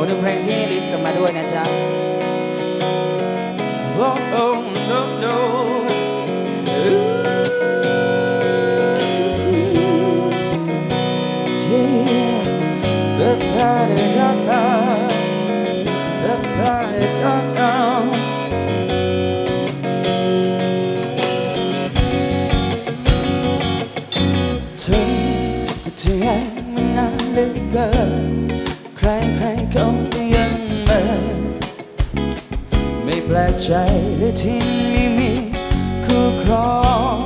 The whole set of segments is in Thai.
อบคุณเพลงที่ลิสต์มาด้วยนะจ๊ะ Oh, oh, no, no. Ooh, yeah. The party top out. The party top out. ถึงที่แห่งมันนานเหลือเกิน ใครเขาก็ยังมินไม่แปลกใจเลยที่ไม่มีคู่ครอง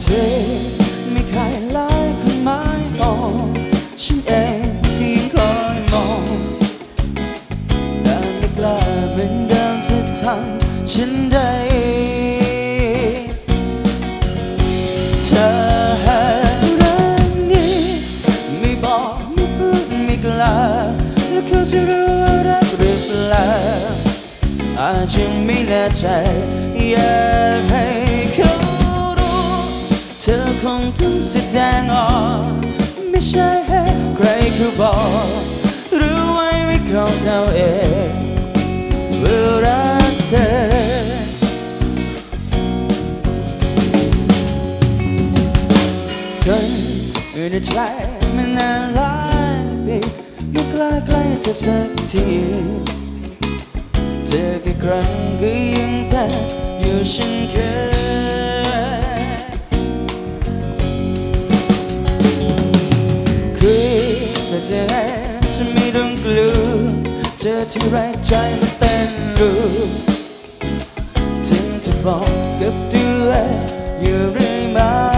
เธอไม่เคยไล่คนหมายมองฉันเองเพียงคอยมองแต่ไม่กล้าเหมือนเดิมจะทำฉันได้ อาจจะไม่แน่ใจ อยากให้เขารู้ เธอคงต้องแสดงออกไม่ใช่ให้ใครเขาบอกรู้ไว้ไม่ของเจ้าเองว่ารักเธอจนอยู่ในใจมันนานหลายปีไม่กล้าใกล้เธอสักที เธอแค่ครั้งก็ยังเป็นอยู่เช่นเคยคุยแต่เธอจะไม่ต้องกลัวเจอที่ไรใจมันเต้นรูถึงจะบอกกับตัวอยู่เรื่อยมา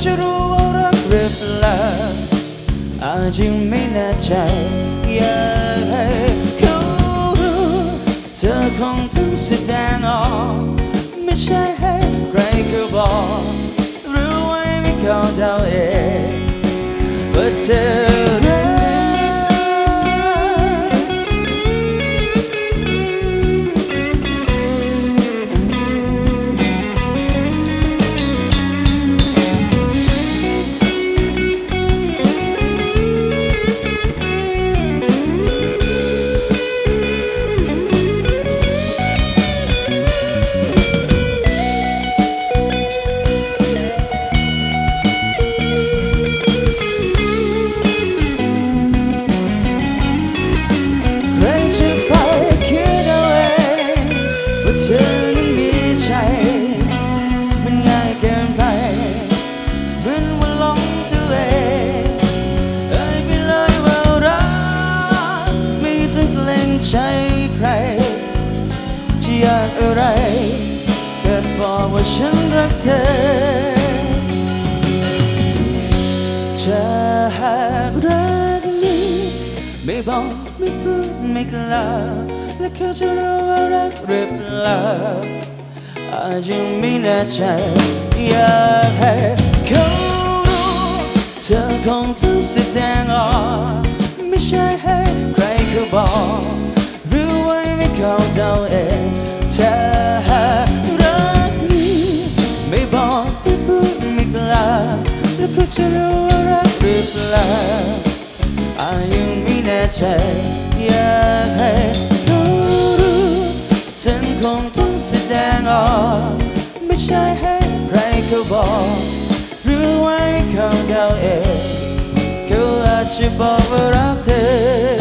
จะรู้ว่ารักหรือเปล่าอาจยังไม่แน่ใจอยากให้เขารู้เธอคงต้องแสดงออกไม่ใช่ให้ใครเขาบอกรู้ไว้ไม่เข้าเดาเองว่าเธอ เธอนั้นมีใจ มันง่ายเกินไปเหมือนว่าหลงตัวเองเอ่ยไปเลยว่ารักไม่ต้องเกรงใจใครจะอยากอะไรแค่บอกว่าฉันรักเธอเธอหากรักนี้ไม่บอกไม่พูดไม่กล้า และเขาจะรู้ว่ารักหรือเปล่าอาจยังไม่แน่ใจอยากให้เขารู้เธอคงต้องแสดงออกไม่ใช่ให้ใครเขาบอกรู้ไว้ไม่เข้าเดาเองเธอหารักนี้ไม่บอกไม่พูดไม่กล้าแล้วเขาจะรู้ว่ารักหรือเปล่าอาจยังไม่แน่ใจอยากให้ แสดงออก ไม่ใช่ให้ใครเขาบอก หรือไว้เขาเดาเองเขาอาจจะบอกว่ารักเธอ